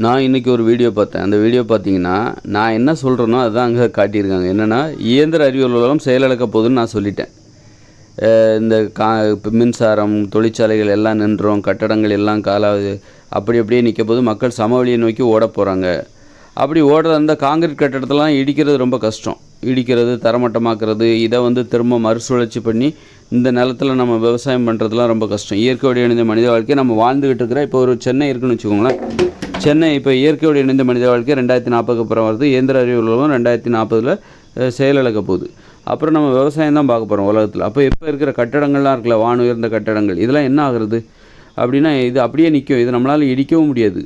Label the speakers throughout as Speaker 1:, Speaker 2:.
Speaker 1: நான் இன்றைக்கி ஒரு வீடியோ பார்த்தேன். அந்த வீடியோ பார்த்தீங்கன்னா நான் என்ன சொல்கிறேனோ அதுதான் அங்கே காட்டியிருக்காங்க. என்னென்னா இயந்திர அறிவியல் உலகம் செயலிழக்க போகுதுன்னு நான் சொல்லிட்டேன். இந்த கா இப்போ மின்சாரம் தொழிற்சாலைகள் எல்லாம் நின்றோம் கட்டடங்கள் எல்லாம் காலாவது அப்படி அப்படியே நிற்க போது மக்கள் சமவெளியை நோக்கி ஓட போகிறாங்க அப்படி ஓடுற அந்த காங்கிரீட் கட்டடத்தெல்லாம் இடிக்கிறது ரொம்ப கஷ்டம். இடிக்கிறது தரமட்டமாக்குறது இதை வந்து திரும்ப மறுசுழற்சி பண்ணி இந்த நிலத்தில் நம்ம விவசாயம் பண்ணுறதுலாம் ரொம்ப கஷ்டம். இயற்கையோடு இணைந்த மனித வாழ்க்கை நம்ம வாழ்ந்துக்கிட்டு இருக்கிற இப்போ ஒரு சென்னை இருக்குன்னு வச்சுக்கோங்களேன். சென்னை இப்போ இயற்கையோடு இணைந்த மனித வாழ்க்கை ரெண்டாயிரத்தி நாற்பதுக்கு அப்புறம் வருது. இயந்திர அறிவியல் உலகம் ரெண்டாயிரத்தி நாற்பதில் செயலிழக்க போகுது. அப்புறம் நம்ம விவசாயம் தான் பார்க்க போகிறோம் உலகத்தில். அப்போ இப்போ இருக்கிற கட்டடங்கள்லாம் இருக்குல்ல வான் உயர்ந்த கட்டடங்கள் இதெல்லாம் என்ன ஆகுறது? அப்படின்னா இது அப்படியே நிற்கும் இது நம்மளால் இடிக்கவும் முடியாது.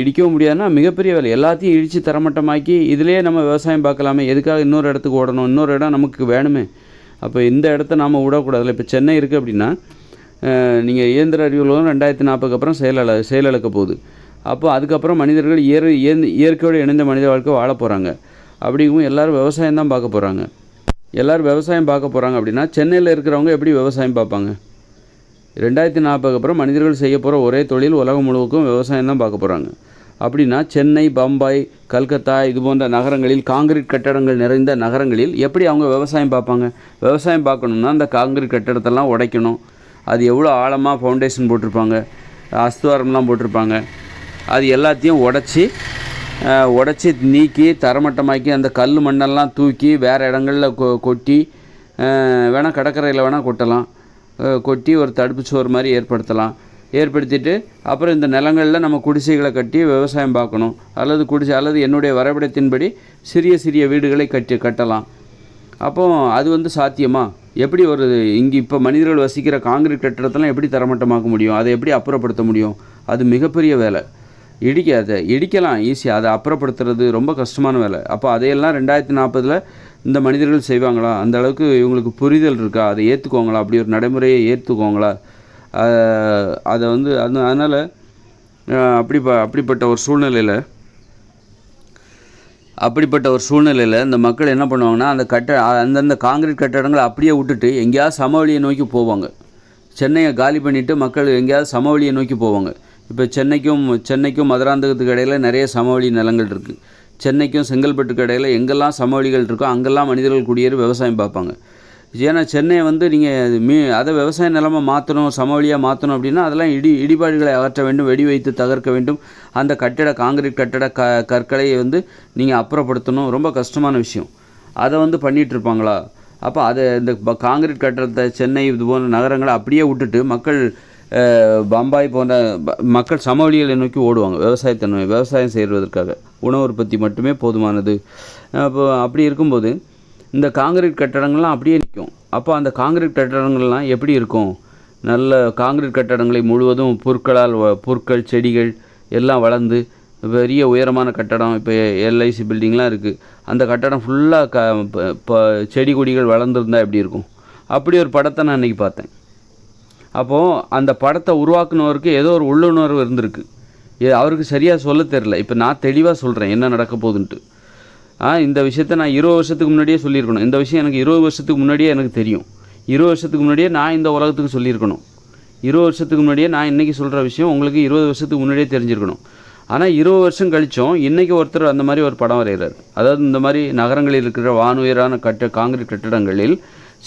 Speaker 1: இடிக்கவும் முடியாதுன்னா மிகப்பெரிய வேலை. எல்லாத்தையும் இடித்து தரமட்டமாக்கி இதிலேயே நம்ம விவசாயம் பார்க்கலாமே. எதுக்காக இன்னொரு இடத்துக்கு ஓடணும்? இன்னொரு இடம் நமக்கு வேணுமே. அப்போ இந்த இடத்த நாம் விடக்கூடாதுல இப்போ சென்னை இருக்குது அப்படின்னா நீங்கள் இயந்திர அறிவியலும் ரெண்டாயிரத்தி நாற்பதுக்கு அப்புறம் செயலிழ செயலிழக்க போகுது. அப்போ அதுக்கப்புறம் மனிதர்கள் இயற் இயற்கையோடு இணைந்த மனித வாழ்க்கை வாழ போகிறாங்க அப்படிங்கும் எல்லாரும் விவசாயம் தான் பார்க்க போகிறாங்க எல்லோரும் விவசாயம் பார்க்க போகிறாங்க அப்படின்னா சென்னையில் இருக்கிறவங்க எப்படி விவசாயம் பார்ப்பாங்க? ரெண்டாயிரத்தி நாற்பதுக்கு அப்புறம் மனிதர்கள் செய்ய போகிற ஒரே தொழில் உலகம் முழுவதுக்கும் விவசாயம் தான் பார்க்க போகிறாங்க அப்படின்னா சென்னை பம்பாய் கல்கத்தா இது போன்ற நகரங்களில் காங்கிரீட் கட்டடங்கள் நிறைந்த நகரங்களில் எப்படி அவங்க விவசாயம் பார்ப்பாங்க? விவசாயம் பார்க்கணுன்னா அந்த காங்கிரீட் கட்டடத்தெல்லாம் உடைக்கணும். அது எவ்வளோ ஆழமாக ஃபவுண்டேஷன் போட்டிருப்பாங்க. அஸ்துவாரம்லாம் போட்டிருப்பாங்க. அது எல்லாத்தையும் உடச்சி உடச்சி நீக்கி தரமட்டமாக்கி அந்த கல் மண்ணெல்லாம் தூக்கி வேறு இடங்களில் கொ கொட்டி வேணால் கடற்கரையில் வேணால் கொட்டலாம். கொட்டி ஒரு தடுப்பு சுவர் மாதிரி ஏற்படுத்தலாம். ஏற்படுத்திட்டு அப்புறம் இந்த நிலங்களில் நம்ம குடிசைகளை கட்டி விவசாயம் பார்க்கணும். அல்லது குடிசை அல்லது என்னுடைய வரைபடத்தின்படி சிறிய சிறிய வீடுகளை கட்டி கட்டலாம். அப்போ அது வந்து சாத்தியமா? எப்படி ஒரு இங்கே இப்போ மனிதர்கள் வசிக்கிற காங்கிரீட் கட்டிடத்தெல்லாம் எப்படி தரமட்டமாக்க முடியும்? அதை எப்படி அப்புறப்படுத்த முடியும்? அது மிகப்பெரிய வேலை. இடிக்க அதை இடிக்கலாம் ஈஸியாக அதை அப்புறப்படுத்துறது ரொம்ப கஷ்டமான வேலை. அப்போ அதையெல்லாம் ரெண்டாயிரத்தி நாற்பதில் இந்த மனிதர்கள் செய்வாங்களா? அந்த அளவுக்கு இவங்களுக்கு புரிதல் இருக்கா? அதை ஏற்றுக்குவாங்களா அப்படி ஒரு நடைமுறையை ஏற்றுக்குவாங்களா அதை வந்து அது அதனால் அப்படி ப- அப்படிப்பட்ட ஒரு சூழ்நிலையில் அப்படிப்பட்ட ஒரு சூழ்நிலையில் இந்த மக்கள் என்ன பண்ணுவாங்கன்னா அந்த கட்ட அந்தந்த காங்கிரீட் கட்டடங்களை அப்படியே விட்டுட்டு எங்கேயாவது சமவெளியை நோக்கி போவாங்க. சென்னையை காலி பண்ணிவிட்டு மக்கள் எங்கேயாவது சமவெளியை நோக்கி போவாங்க. இப்போ சென்னைக்கும் சென்னைக்கும் மதுராந்தகத்துக்கு இடையில் நிறைய சமவெளி நிலங்கள் இருக்குது சென்னைக்கும் செங்கல்பட்டுக்கு இடையில் எங்கெல்லாம் சமவெளிகள் இருக்கோ அங்கெல்லாம் மனிதர்கள் குடியேறி விவசாயம் பார்ப்பாங்க. ஏன்னா சென்னையை வந்து நீங்கள் மீ அதை விவசாய நிலமாக மாற்றணும் சமவெளியாக மாற்றணும் அப்படின்னா அதெல்லாம் இடி இடிபாடுகளை அகற்ற வேண்டும் வெடி வைத்து தகர்க்க வேண்டும். அந்த கட்டிட காங்கிரீட் கட்டட க கற்களை வந்து நீங்கள் அப்புறப்படுத்தணும். ரொம்ப கஷ்டமான விஷயம். அதை வந்து பண்ணிகிட்ருப்பாங்களா அப்போ அதை இந்த காங்கிரீட் கட்டடத்தை சென்னை இது போன்ற நகரங்களை அப்படியே விட்டுட்டு மக்கள் பம்பாய் போன்ற மக்கள் சமவெளிகளை நோக்கி ஓடுவாங்க. விவசாயத்தை நோய் விவசாயம் செய்வதற்காக. உணவு உற்பத்தி மட்டுமே போதுமானது. அப்போ அப்படி இருக்கும்போது இந்த காங்கிரீட் கட்டடங்கள்லாம் அப்படியே நிற்கும் அப்போ அந்த காங்கிரீட் கட்டடங்கள்லாம் எப்படி இருக்கும்? நல்ல காங்கிரீட் கட்டடங்களை முழுவதும் புற்களால் புற்கள் செடிகள் எல்லாம் வளர்ந்து பெரிய உயரமான கட்டடம் இப்போ எல்ஐசி பில்டிங்லாம் இருக்குது அந்த கட்டடம் ஃபுல்லாக க ப- ப- செடி கொடிகள் வளர்ந்துருந்தா எப்படி இருக்கும்? அப்படி ஒரு படத்தை நான் இன்றைக்கி பார்த்தேன். அப்போது அந்த படத்தை உருவாக்குனவருக்கு ஏதோ ஒரு உள்ளுணர்வு இருந்திருக்கு. ஏ அவருக்கு சரியாக சொல்ல தெரில இப்போ நான் தெளிவாக சொல்கிறேன் என்ன நடக்க போகுதுன்ட்டு. ஆ இந்த விஷயத்த நான் இருபது வருஷத்துக்கு முன்னாடியே சொல்லியிருக்கணும். இந்த விஷயம் எனக்கு இருபது வருஷத்துக்கு முன்னாடியே எனக்கு தெரியும். இருபது வருஷத்துக்கு முன்னாடியே நான் இந்த உலகத்துக்கு சொல்லியிருக்கணும். இருபது வருஷத்துக்கு முன்னாடியே நான் இன்றைக்கி சொல்கிற விஷயம் உங்களுக்கு இருபது வருஷத்துக்கு முன்னாடியே தெரிஞ்சிருக்கணும். ஆனால் இருபது வருஷம் கழித்தோம் இன்றைக்கி ஒருத்தர் அந்த மாதிரி ஒரு படம் வரைகிறார். அதாவது இந்த மாதிரி நகரங்களில் இருக்கிற வானுயரான கட்ட காங்கிரீட் கட்டடங்களில்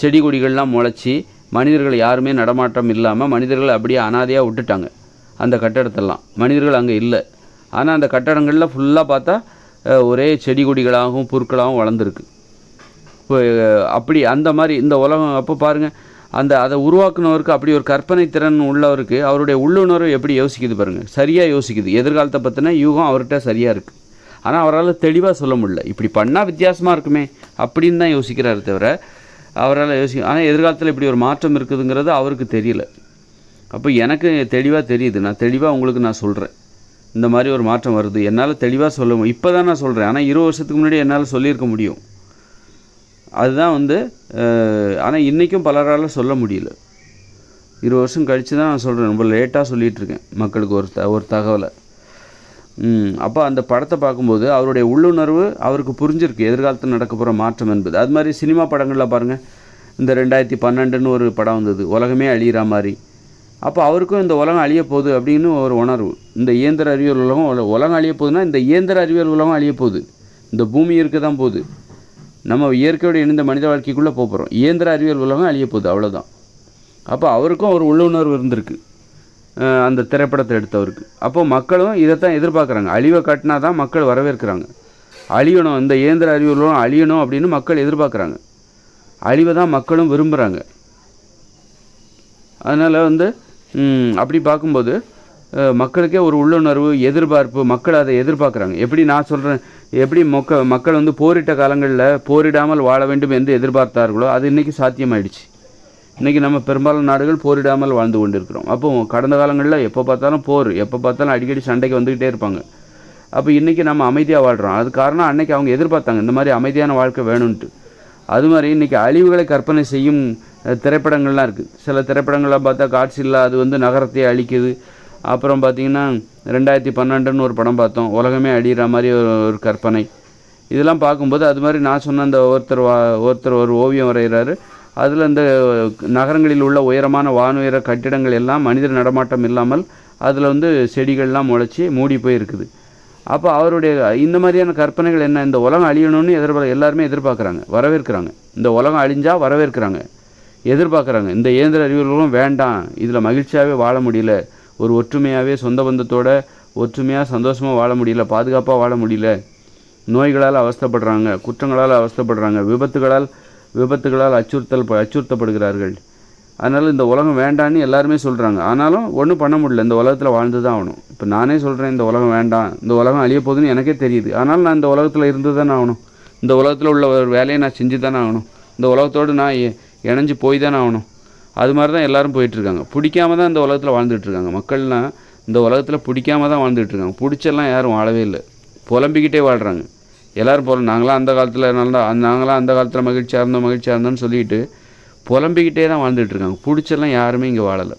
Speaker 1: செடி கொடிகள்லாம் முளைச்சி மனிதர்கள் யாருமே நடமாட்டம் இல்லாமல் மனிதர்கள் அப்படியே அனாதையாக விட்டுட்டாங்க அந்த கட்டடத்தெல்லாம். மனிதர்கள் அங்கே இல்லை. ஆனால் அந்த கட்டடங்களில் ஃபுல்லாக பார்த்தா ஒரே செடி கொடிகளாகவும் புற்களாகவும் வளர்ந்துருக்கு. இப்போ அப்படி அந்த மாதிரி இந்த உலகம் அப்போ பாருங்கள் அந்த அதை உருவாக்குனவருக்கு அப்படி ஒரு கற்பனை திறன் உள்ளவருக்கு அவருடைய உள்ளுணர்வு எப்படி யோசிக்குது பாருங்கள் சரியாக யோசிக்குது. எதிர்காலத்தை பற்றின யூகம் அவர்கிட்ட சரியாக இருக்குது ஆனால் அவரால் தெளிவாக சொல்ல முடியல. இப்படி பண்ணால் வித்தியாசமாக இருக்குமே அப்படின்னு தான் யோசிக்கிறாரு தவிர அவரால் யோசிக்கும் ஆனால் எதிர்காலத்தில் இப்படி ஒரு மாற்றம் இருக்குதுங்கிறது அவருக்கு தெரியல. அப்போ எனக்கு தெளிவாக தெரியுது. நான் தெளிவாக உங்களுக்கு நான் சொல்கிறேன் இந்த மாதிரி ஒரு மாற்றம் வருது. என்னால் தெளிவாக சொல்ல முடியும் இப்போ தான் நான் சொல்கிறேன் ஆனால் இருபது வருஷத்துக்கு முன்னாடி என்னால் சொல்லியிருக்க முடியும். அதுதான் வந்து ஆனால் இன்றைக்கும் பலரால் சொல்ல முடியல. இருபது வருஷம் கழித்து தான் நான் சொல்கிறேன் ரொம்ப லேட்டாக சொல்லிகிட்ருக்கேன் மக்களுக்கு ஒரு த ஒரு தகவலை. அப்போ அந்த படத்தை பார்க்கும்போது அவருடைய உள்ளுணர்வு அவருக்கு புரிஞ்சிருக்கு. எதிர்காலத்தில் நடக்க போகிற மாற்றம் என்பது. அது மாதிரி சினிமா படங்களில் பாருங்கள் இந்த ரெண்டாயிரத்தி பன்னெண்டுன்னு ஒரு படம் வந்தது. உலகமே அழியிற மாதிரி. அப்போ அவருக்கும் இந்த உலகம் அழிய போகுது அப்படின்னு ஒரு உணர்வு. இந்த இயந்திர அறிவியல் உலகம் உல- உலகம் அழிய போகுதுன்னா இந்த இயந்திர அறிவியல் உலகம் அழிய போகுது. இந்த பூமி இருக்க தான் போகுது. நம்ம இயற்கையோடு இணைந்த மனித வாழ்க்கைக்குள்ளே போகிறோம் இயந்திர அறிவியல் உலகம் அழிய போகுது. அவ்வளோதான் அப்போ அவருக்கும் ஒரு உள்ளுணர்வு இருந்திருக்கு. அந்த திரைப்படத்தை எடுத்தவருக்கு. அப்போ மக்களும் இதைத்தான் எதிர்பார்க்குறாங்க. அழிவை காட்டினா தான் மக்கள் வரவேற்கிறாங்க. அழியணும் இந்த இயந்திர அறிவுகளும் அழியணும் அப்படின்னு மக்கள் எதிர்பார்க்குறாங்க. அழிவை தான் மக்களும் விரும்புகிறாங்க அதனால் வந்து அப்படி பார்க்கும்போது மக்களுக்கே ஒரு உள்ளுணர்வு எதிர்பார்ப்பு மக்கள் அதை எதிர்பார்க்குறாங்க. எப்படி நான் சொல்கிறேன் எப்படி மொக்க மக்கள் வந்து போரிட்ட காலங்களில் போரிடாமல் வாழ வேண்டும் என்று எதிர்பார்த்தார்களோ அது இன்றைக்கி சாத்தியமாயிடுச்சு. இன்றைக்கி நம்ம பெரும்பாலான நாடுகள் போரிடாமல் வாழ்ந்து கொண்டிருக்கிறோம். அப்போ கடந்த காலங்களில் எப்போ பார்த்தாலும் போர் எப்போ பார்த்தாலும் அடிக்கடி சண்டைக்கு வந்துக்கிட்டே இருப்பாங்க. அப்போ இன்றைக்கி நம்ம அமைதியாக வாழ்கிறோம் அது காரணம் அன்னைக்கு அவங்க எதிர்பார்த்தாங்க இந்த மாதிரி அமைதியான வாழ்க்கை வேணும்ன்ட்டு. அது மாதிரி இன்றைக்கி அழிவுகளை கற்பனை செய்யும் திரைப்படங்கள்லாம் இருக்குது சில திரைப்படங்கள்லாம் பார்த்தா காட்சில்லா அது வந்து நகரத்தை அழிக்குது. அப்புறம் பார்த்திங்கன்னா ரெண்டாயிரத்தி பன்னெண்டுன்னு ஒரு படம் பார்த்தோம். உலகமே அழிகிற மாதிரி ஒரு ஒரு கற்பனை. இதெல்லாம் பார்க்கும்போது அது மாதிரி நான் சொன்ன அந்த ஒருத்தர் வா ஒருத்தர் ஒரு ஓவியம் வரைகிறாரு. அதில் இந்த நகரங்களில் உள்ள உயரமான வானுயர கட்டிடங்கள் எல்லாம் மனிதர் நடமாட்டம் இல்லாமல் அதில் வந்து செடிகள்லாம் முளைச்சி மூடி போயிருக்குது. அப்போ அவருடைய இந்த மாதிரியான கற்பனைகள் என்ன? இந்த உலகம் அழியணும்னு எதிர்பார்க்க எல்லாருமே எதிர்பார்க்குறாங்க வரவேற்கிறாங்க. இந்த உலகம் அழிஞ்சால் வரவேற்கிறாங்க எதிர்பார்க்குறாங்க. இந்த இயந்திர அறிவியல்களும் வேண்டாம் இதில் மகிழ்ச்சியாகவே வாழ முடியல ஒரு ஒற்றுமையாகவே சொந்த பந்தத்தோட ஒற்றுமையாக சந்தோஷமாக வாழ முடியல பாதுகாப்பாக வாழ முடியல. நோய்களால் அவஸ்தைப்படுறாங்க குற்றங்களால் அவஸ்தைப்படுறாங்க விபத்துகளால் விபத்துகளால் அச்சுறுத்தல் ப- அச்சுறுத்தப்படுகிறார்கள். அதனால் இந்த உலகம் வேண்டான்னு எல்லாருமே சொல்கிறாங்க ஆனாலும் ஒன்றும் பண்ண முடியல. இந்த உலகத்தில் வாழ்ந்து தான் ஆகணும். இப்போ நானே சொல்கிறேன் இந்த உலகம் வேண்டாம். இந்த உலகம் அழிய போகுதுன்னு எனக்கே தெரியுது. ஆனாலும் நான் இந்த உலகத்தில் இருந்து தானே ஆகணும். இந்த உலகத்தில் உள்ள ஒரு வேலையை நான் செஞ்சு தானே ஆகணும். இந்த உலகத்தோடு நான் இணைஞ்சு போய் தானே ஆகணும். அது மாதிரி தான் எல்லோரும் போயிட்டுருக்காங்க. பிடிக்காம தான் இந்த உலகத்தில் வாழ்ந்துட்டுருக்காங்க. மக்கள்லாம் இந்த உலகத்தில் பிடிக்காம தான் வாழ்ந்துட்டுருக்காங்க. பிடிச்செல்லாம் யாரும் வாழவே இல்லை. புலம்பிக்கிட்டே வாழ்கிறாங்க எல்லோரும் போல நாங்களாம் அந்த காலத்தில் நல்லா நாங்களாம் அந்த காலத்தில் மகிழ்ச்சியாக இருந்தோம் மகிழ்ச்சியாக இருந்தோம்னு சொல்லிட்டு புலம்பிக்கிட்டே தான் வாழ்ந்துட்டுருக்காங்க பிடிச்செல்லாம் யாருமே இங்கே வாழலை.